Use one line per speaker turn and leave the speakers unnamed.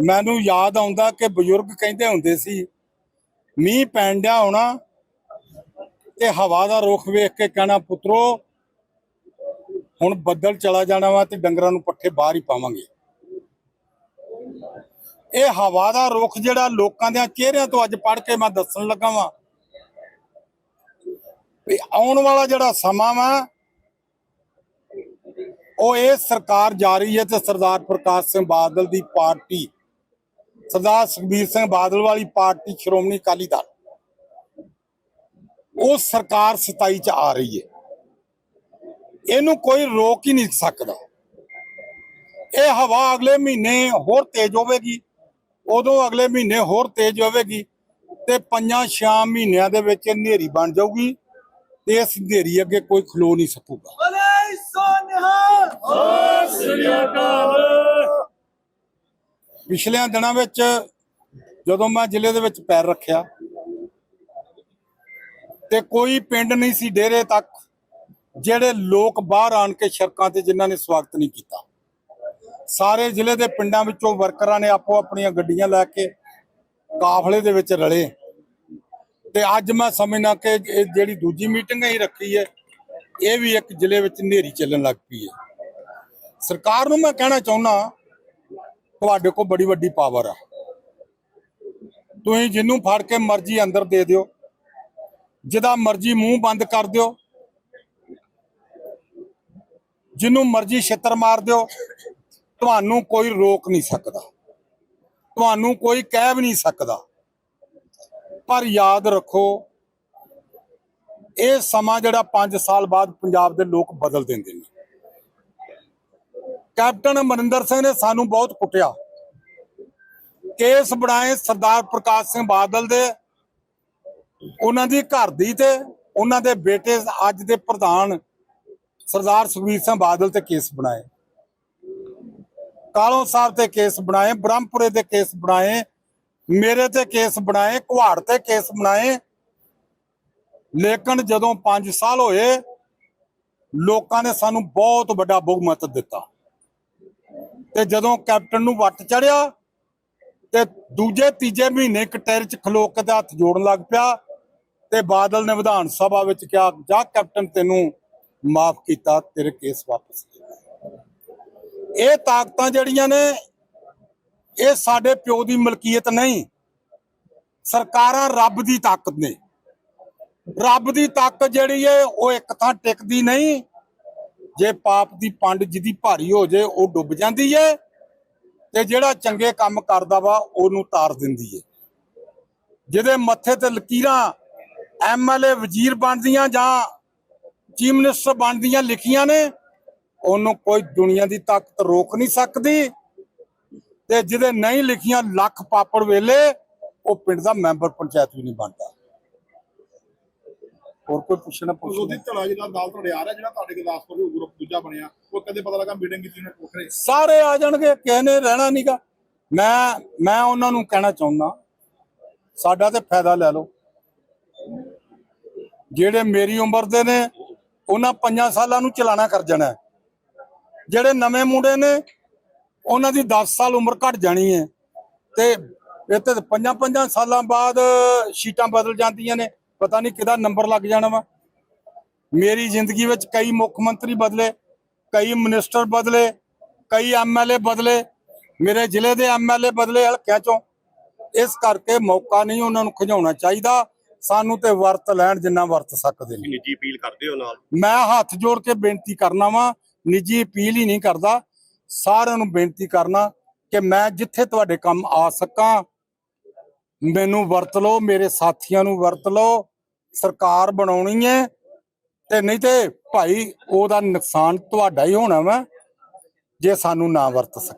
ਮੈਨੂੰ ਯਾਦ ਆਉਂਦਾ ਕਿ ਬਜ਼ੁਰਗ ਕਹਿੰਦੇ ਹੁੰਦੇ ਸੀ, ਮੀਂਹ ਪੈਣ ਡਿਆ ਹੋਣਾ ਤੇ ਹਵਾ ਦਾ ਰੁਖ ਵੇਖ ਕੇ ਕਹਿਣਾ, ਪੁੱਤਰੋ, ਹੁਣ ਬੱਦਲ ਚਲਾ ਜਾਣਾ ਵਾ ਤੇ ਡੰਗਰਾਂ ਨੂੰ ਪੱਠੇ ਬਾਹਰ ਹੀ ਪਾਵਾਂਗੇ। ਇਹ ਹਵਾ ਦਾ ਰੁਖ ਜਿਹੜਾ ਲੋਕਾਂ ਦੇ ਚਿਹਰਿਆਂ ਤੋਂ ਅੱਜ ਪੜ ਕੇ ਮੈਂ ਦੱਸਣ ਲੱਗਾ ਵਾਂ ਵੀ ਆਉਣ ਵਾਲਾ ਜਿਹੜਾ ਸਮਾਂ ਵਾ, ਉਹ ਇਹ ਸਰਕਾਰ ਜਾ ਰਹੀ ਹੈ ਤੇ ਸਰਦਾਰ ਪ੍ਰਕਾਸ਼ ਸਿੰਘ ਬਾਦਲ ਦੀ ਪਾਰਟੀ ਸਰਦਾਰ ਸੁਖਬੀਰ ਸਿੰਘ ਬਾਦਲ ਵਾਲੀ ਪਾਰਟੀ ਸ਼੍ਰੋਮਣੀ ਅਕਾਲੀ ਦਲ। ਉਹ ਸਰਕਾਰ 27 ਚ ਆ ਰਹੀ ਹੈ ਇਹਨੂੰ ਕੋਈ ਰੋਕ ਹੀ ਨਹੀਂ ਸਕਦਾ। ਇਹ ਹਵਾ ਅਗਲੇ ਮਹੀਨੇ ਹੋਰ ਤੇਜ਼ ਹੋਵੇਗੀ। ਉਦੋਂ ਅਗਲੇ ਮਹੀਨੇ ਹੋਰ ਤੇਜ਼ ਹੋਵੇਗੀ ਤੇ ਪੰਜਾਂ ਛਾਂ ਮਹੀਨਿਆਂ ਦੇ ਵਿੱਚ ਹਨੇਰੀ ਬਣ ਜਾਊਗੀ ਤੇ ਇਸ ਹਨੇਰੀ ਅੱਗੇ ਕੋਈ ਖਲੋ ਨਹੀਂ ਸਕੂਗਾ।
ਬਲੇ ਸੋਨਿਹਾ
ਪਿਛਲਿਆਂ ਦਿਨਾਂ ਵਿੱਚ ਜਦੋਂ ਮੈਂ ਜ਼ਿਲ੍ਹੇ ਦੇ ਵਿੱਚ ਪੈਰ ਰੱਖਿਆ ਤੇ ਕੋਈ ਪਿੰਡ ਨਹੀਂ ਸੀ ਡੇਰੇ ਤੱਕ, ਜਿਹੜੇ ਲੋਕ ਬਾਹਰ ਆਣ ਕੇ ਸੜਕਾਂ ਤੇ ਜਿਨ੍ਹਾਂ ਨੇ ਸਵਾਗਤ ਨਹੀਂ ਕੀਤਾ। ਸਾਰੇ ਜ਼ਿਲ੍ਹੇ ਦੇ ਪਿੰਡਾਂ ਵਿੱਚੋਂ ਵਰਕਰਾਂ ਨੇ ਆਪੋ ਆਪਣੀਆਂ ਗੱਡੀਆਂ ਲੈ ਕੇ ਕਾਫਲੇ ਦੇ ਵਿੱਚ ਰਲੇ। ਤੇ ਅੱਜ ਮੈਂ ਸਮਝਣਾ ਕਿ ਇਹ ਜਿਹੜੀ ਦੂਜੀ ਮੀਟਿੰਗ ਹੀ ਰੱਖੀ ਹੈ, ਇਹ ਵੀ ਇੱਕ ਜ਼ਿਲ੍ਹੇ ਵਿੱਚ ਹਨੇਰੀ ਚੱਲਣ ਲੱਗ ਪਈ ਹੈ। ਸਰਕਾਰ ਨੂੰ ਮੈਂ ਕਹਿਣਾ ਚਾਹੁੰਦਾ ਤੁਹਾਡੇ ਕੋਲ ਬੜੀ ਵੱਡੀ ਪਾਵਰ ਆ। ਤੁਸੀਂ ਜਿਹਨੂੰ ਫੜ ਕੇ ਮਰਜ਼ੀ ਅੰਦਰ ਦੇ ਦਿਓ। ਜਿਹਦਾ ਮਰਜ਼ੀ ਮੂੰਹ ਬੰਦ ਕਰ ਦਿਓ। ਜਿਹਨੂੰ ਮਰਜ਼ੀ ਛਿੱਤਰ ਮਾਰ ਦਿਓ। ਤੁਹਾਨੂੰ ਕੋਈ ਰੋਕ ਨਹੀਂ ਸਕਦਾ। ਤੁਹਾਨੂੰ ਕੋਈ ਕਹਿ ਵੀ ਨਹੀਂ ਸਕਦਾ। ਪਰ ਯਾਦ ਰੱਖੋ, ਇਹ ਸਮਾਂ ਜਿਹੜਾ 5 ਸਾਲ ਬਾਅਦ ਪੰਜਾਬ ਦੇ ਲੋਕ ਬਦਲ ਦਿੰਦੇ ਨੇ। ਕੈਪਟਨ ਅਮਰਿੰਦਰ ਸਿੰਘ ਨੇ ਸਾਨੂੰ ਬਹੁਤ ਕੁੱਟਿਆ। ਕੇਸ ਬਣਾਏ ਸਰਦਾਰ ਪ੍ਰਕਾਸ਼ ਸਿੰਘ ਬਾਦਲ ਦੇ, ਉਹਨਾਂ ਦੀ ਘਰ ਦੀ ਤੇ ਉਹਨਾਂ ਦੇ ਬੇਟੇ ਅੱਜ ਦੇ ਪ੍ਰਧਾਨ ਸਰਦਾਰ ਸੁਖਬੀਰ ਸਿੰਘ ਬਾਦਲ ਤੇ ਕੇਸ ਬਣਾਏ। ਕਾਲੋਂ ਸਾਹਿਬ ਤੇ ਕੇਸ ਬਣਾਏ, ਬ੍ਰਹਮਪੁਰੇ ਤੇ ਕੇਸ ਬਣਾਏ, ਮੇਰੇ ਤੇ ਕੇਸ ਬਣਾਏ, ਕੁਹਾੜ ਤੇ ਕੇਸ ਬਣਾਏ। ਲੇਕਿਨ ਜਦੋਂ 5 ਸਾਲ ਹੋਏ, ਲੋਕਾਂ ਨੇ ਸਾਨੂੰ ਬਹੁਤ ਵੱਡਾ ਬਹੁਮਤ ਦਿੱਤਾ। ਤੇ ਜਦੋਂ ਕੈਪਟਨ ਨੂੰ ਵੱਟ ਚੜਿਆ ਤੇ ਦੂਜੇ ਤੀਜੇ ਮਹੀਨੇ ਕਟਹਿਰੇ ਚ ਖਲੋ ਕੇ ਤੇ ਹੱਥ ਜੋੜਨ ਲੱਗ ਪਿਆ ਤੇ ਬਾਦਲ ਨੇ ਵਿਧਾਨ ਸਭਾ ਵਿੱਚ ਕਿਹਾ, ਜਾ ਕੈਪਟਨ, ਤੈਨੂੰ ਮਾਫ ਕੀਤਾ, ਤੇਰੇ ਕੇਸ ਵਾਪਸ ਇਹ ਤਾਕਤਾਂ ਜਿਹੜੀਆਂ ਨੇ, ਇਹ ਸਾਡੇ ਪਿਓ ਦੀ ਮਲਕੀਅਤ ਨਹੀਂ, ਸਰਕਾਰਾਂ ਰੱਬ ਦੀ ਤਾਕਤ ਨੇ। ਰੱਬ ਦੀ ਤਾਕਤ ਜਿਹੜੀ ਹੈ ਉਹ ਇੱਕ ਥਾਂ ਟਿਕਦੀ ਨਹੀਂ ਜੇ ਪਾਪ ਦੀ ਪੰਡ ਜਿਹਦੀ ਭਾਰੀ ਹੋ ਜੇ, ਉਹ ਡੁੱਬ ਜਾਂਦੀ ਏ ਤੇ ਜਿਹੜਾ ਚੰਗੇ ਕੰਮ ਕਰਦਾ ਵਾ, ਉਹਨੂੰ ਤਾਰ ਦਿੰਦੀ ਏ। ਜਿਹਦੇ ਮੱਥੇ ਤੇ ਲਕੀਰਾਂ ਐਮਐਲਏ ਵਜ਼ੀਰ ਬਣਦੀਆਂ ਜਾਂ ਚੀਫ ਮਿਨਿਸਟਰ ਬਣਦੀਆਂ ਲਿਖੀਆਂ ਨੇ, ਉਹਨੂੰ ਕੋਈ ਦੁਨੀਆ ਦੀ ਤਾਕਤ ਰੋਕ ਨਹੀਂ ਸਕਦੀ ਤੇ ਜਿਹਦੇ ਨਹੀਂ ਲਿਖੀਆਂ ਲੱਖ ਪਾਪੜ ਵੇਲੇ, ਉਹ ਪਿੰਡ ਦਾ ਮੈਂਬਰ ਪੰਚਾਇਤ ਵੀ ਨਹੀਂ ਬਣਦਾ। ਹੋਰ ਕੋਈ ਪੁੱਛਣਾ ਪੁੱਛੋ।
ਉਹਦੀ ਧੜਾ ਜਿਹੜਾ ਦਾਲ ਤੁਹਾਡੇ ਆ ਰਿਹਾ ਜਿਹੜਾ ਤੁਹਾਡੇ ਗੁਰਦਾਸਪੁਰ ਦੇ ਗਰੁੱਪ ਦੂਜਾ ਬਣਿਆ ਉਹ ਕਦੇ ਪਤਾ ਲੱਗਾ ਮੀਟਿੰਗ ਕੀਤੀ ਉਹਨੇ ਕੋਠਰੇ
ਸਾਰੇ ਆ ਜਾਣਗੇ ਕਿਸੇ ਨੇ ਰਹਿਣਾ ਨਹੀਂਗਾ ਮੈਂ ਮੈਂ ਉਹਨਾਂ ਨੂੰ ਕਹਿਣਾ ਚਾਹੁੰਦਾ ਸਾਡਾ ਤੇ ਫਾਇਦਾ ਲੈ ਲਓ। ਜਿਹੜੇ ਮੇਰੀ ਉਮਰ ਦੇ ਨੇ ਉਹਨਾਂ ਪੰਜਾਂ ਸਾਲਾਂ ਨੂੰ ਚਲਾਣਾ ਕਰ ਜਾਣਾ ਹੈ। ਜਿਹੜੇ ਨਵੇਂ ਮੁੰਡੇ ਨੇ ਉਹਨਾਂ ਦੀ 10 ਸਾਲ ਉਮਰ ਘਟ ਜਾਣੀ ਹੈ। ਤੇ ਇੱਥੇ ਤੇ ਪੰਜਾਂ ਪੰਜਾਂ ਸਾਲਾਂ ਬਾਅਦ ਸ਼ੀਟਾਂ ਬਦਲ ਜਾਂਦੀਆਂ ਨੇ। ਪਤਾ ਨਹੀਂ ਕਿਹਦਾ ਨੰਬਰ ਲੱਗ ਜਾਣਾ ਵਾ। ਮੇਰੀ ਜ਼ਿੰਦਗੀ ਵਿੱਚ ਕਈ ਮੁੱਖ ਮੰਤਰੀ ਬਦਲੇ ਕਈ ਮਿਨਿਸਟਰ ਬਦਲੇ ਕਈ ਐਮਐਲਏ ਬਦਲੇ ਮੇਰੇ ਜ਼ਿਲ੍ਹੇ ਦੇ ਐਮਐਲਏ ਬਦਲੇ ਹਲਕਿਆਂ ਚੋਂ। ਇਸ ਕਰਕੇ ਮੌਕਾ ਨਹੀਂ ਉਹਨਾਂ ਨੂੰ ਖਿਜਾਉਣਾ ਚਾਹੀਦਾ। ਸਾਨੂੰ ਤੇ ਵਰਤ ਲੈਣ ਜਿੰਨਾ ਵਰਤ ਸਕਦੇ ਨੇ।
ਨਿੱਜੀ ਅਪੀਲ ਕਰਦੇ ਹੋ ਨਾਲ?
ਮੈਂ ਹੱਥ ਜੋੜ ਕੇ ਬੇਨਤੀ ਕਰਨਾ ਵਾਂ ਨਿੱਜੀ ਅਪੀਲ ਹੀ ਨਹੀਂ ਕਰਦਾ। ਸਾਰਿਆਂ ਨੂੰ ਬੇਨਤੀ ਕਰਨਾ ਕਿ ਮੈਂ ਜਿੱਥੇ ਤੁਹਾਡੇ ਕੰਮ ਆ ਸਕਾਂ ਮੈਨੂੰ ਵਰਤ ਲਓ ਮੇਰੇ ਸਾਥੀਆਂ ਨੂੰ ਵਰਤ ਲਓ। ਸਰਕਾਰ ਬਣਾਉਣੀ ਹੈ ਤੇ ਨਹੀਂ ਤੇ ਭਾਈ ਉਹਦਾ ਨੁਕਸਾਨ ਤੁਹਾਡਾ ਹੀ ਹੋਣਾ ਵਾ ਜੇ ਸਾਨੂੰ ਨਾ ਵਰਤ ਸਕੇ